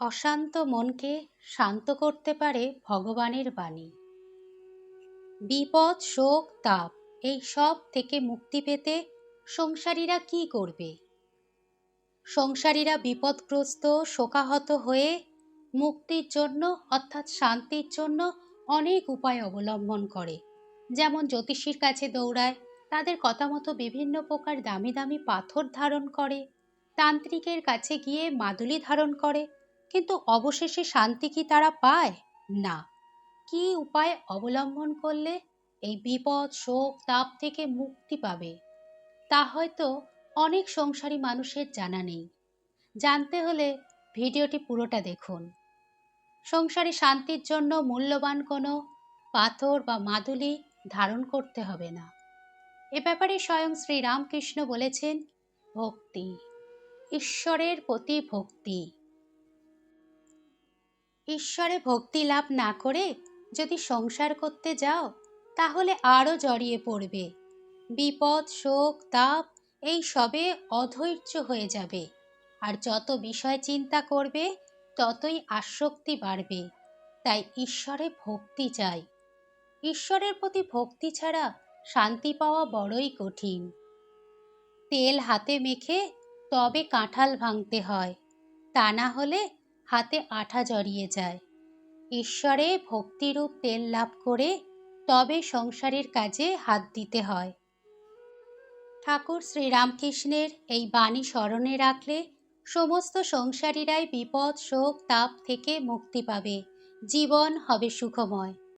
অশান্ত মনকে শান্ত করতে পারে ভগবানের বাণী। বিপদ, শোক, তাপ, এই সব থেকে মুক্তি পেতে সংসারীরা কি করবে? সংসারীরা বিপদগ্রস্ত, শোকাহত হয়ে মুক্তির জন্য, অর্থাৎ শান্তির জন্য অনেক উপায় অবলম্বন করে। যেমন জ্যোতিষীর কাছে দৌড়ায়, তাদের কথা মতো বিভিন্ন প্রকার দামি দামি পাথর ধারণ করে, তান্ত্রিকের কাছে গিয়ে মাদুলি ধারণ করে কিন্তু অবশেষে শান্তি কি তারা পায়? না। কি উপায় অবলম্বন করলে এই বিপদ, শোক, তাপ থেকে মুক্তি পাবে? তা হয়তো অনেক সংসারী মানুষের জানা নেই। জানতে হলে ভিডিওটি পুরোটা দেখুন। সংসারে শান্তির জন্য মূল্যবান কোনো পাথর বা মাদুলি ধারণ করতে হবে না। এ ব্যাপারে স্বয়ং শ্রীরামকৃষ্ণ বলেছেন, ভক্তি, ঈশ্বরের প্রতি ভক্তি। ঈশ্বরে ভক্তি লাভ না করে যদি সংসার করতে যাও, তাহলে আরও জড়িয়ে পড়বে। বিপদ, শোক, তাপ, এই সবে অধৈর্য হয়ে যাবে। আর যত বিষয় চিন্তা করবে, ততই আসক্তি বাড়বে। তাই ঈশ্বরে ভক্তি চাই। ঈশ্বরের প্রতি ভক্তি ছাড়া শান্তি পাওয়া বড়ই কঠিন। তেল হাতে মেখে তবে কাঁঠাল ভাঙতে হয়। তা না হলে হাতে আঠা জড়িয়ে যায়। ঈশ্বরে ভক্তিরূপ তেল লাভ করে তবে সংসারের কাজে হাত দিতে হয়। ঠাকুর শ্রীরামকৃষ্ণের এই বাণী স্মরণে রাখলে সমস্ত সংসারীরাই বিপদ, শোক, তাপ থেকে মুক্তি পাবে। জীবন হবে সুখময়।